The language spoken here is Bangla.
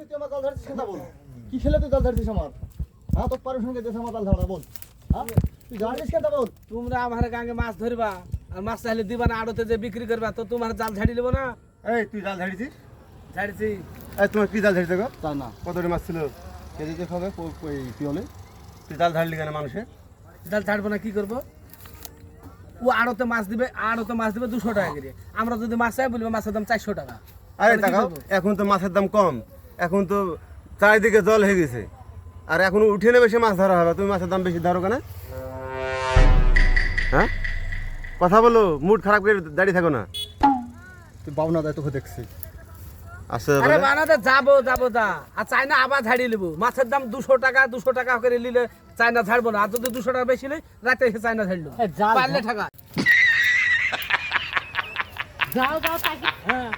তুই তুই আমার জাল ঝাড়ছিস কেন বল? কি খেলে তুই জাল ঝাড়ছিস আমার? হ্যাঁ তোর পারমিশন কে দিয়েছে আমার জাল ঝাড়া বল। হ্যাঁ তুই ঝাড়ছিস কেন বল? তোমরা আমার গাঙ্গে মাছ ধরবা আর মাছ চাইলে দিবা না আড়তে যে বিক্রি করবা তো তোমার জাল ঝাড়ি নেব না। এই তুই জাল ঝাড়িছিস ঝাড়ছি। এই তোমার কি জাল ঝাড়িছে গো? জাল না। কতটি মাছ ছিল? কেজি যে খাবে ওই পিওলে তুই জাল ঝাড়লি কেন মানুষের? জাল ছাড়বো না কি করব? ও আড়তে মাছ দিবে আড়তে মাছ দিবে দুশো টাকা করে। আমরা যদি মাছ চাই বলব মাছের দাম চারশো টাকা। আরে কি? এখন তো মাছের দাম কম। এখন তো চারিদিকে জল হয়ে গেছে। আর এখন উঠে নেবে সে মাছ ধরা হবে। তুমি মাছের দাম বেশি ধরো কেন? হ্যাঁ? কথা বলো মুড খারাপ করে দাঁড়িয়ে থাকো না। তুই বাবনা দেয় তোকে দেখছি। আরে বানাতে যাব যাব যা। আর চাইনা আবার ঝাড়িয়ে নেব। মাছের দাম দুশো টাকা দুশো টাকা করে নিলে চাইনা ঝাড়বো না। আর যদি দুশো টাকা বেশি নেই রাতে এসে চাইনা ঝাড়লো। পারলে টাকা যাও যাও হ্যাঁ।